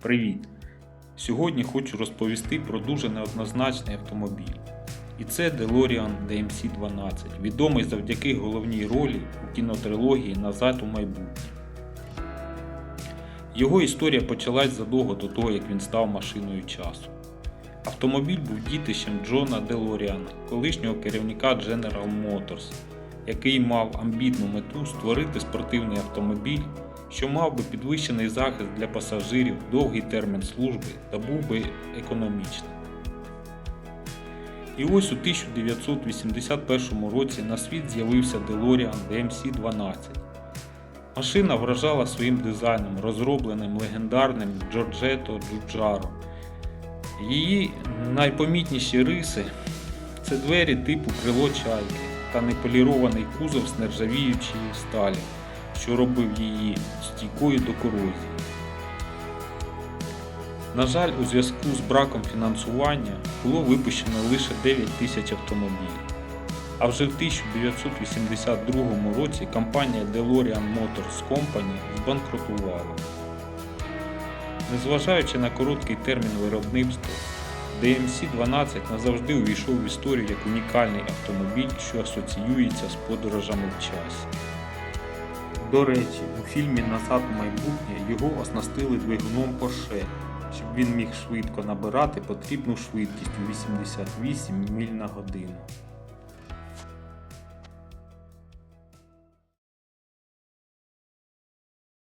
Привіт! Сьогодні хочу розповісти про дуже неоднозначний автомобіль. І це DeLorean DMC-12, відомий завдяки головній ролі у кінотрилогії Назад у майбутнє. Його історія почалась задовго до того, як він став машиною часу. Автомобіль був дітищем Джона Делоріана, колишнього керівника General Motors, який мав амбітну мету створити спортивний автомобіль, що мав би підвищений захист для пасажирів, довгий термін служби та був би економічним. І ось у 1981 році на світ з'явився DeLorean DMC-12. Машина вражала своїм дизайном, розробленим легендарним Джорджето Джуджаро. Її найпомітніші риси це двері типу крило чайки та неполірований кузов з нержавіючої сталі, що робив її стійкою до корозії. На жаль, у зв'язку з браком фінансування було випущено лише 9 тисяч автомобілів. А вже в 1982 році компанія DeLorean Motors Company збанкрутувала. Незважаючи на короткий термін виробництва, DMC-12 назавжди увійшов в історію як унікальний автомобіль, що асоціюється з подорожами в часі. До речі, у фільмі Назад у майбутнє його оснастили двигуном Porsche, щоб він міг швидко набирати потрібну швидкість у 88 миль на годину.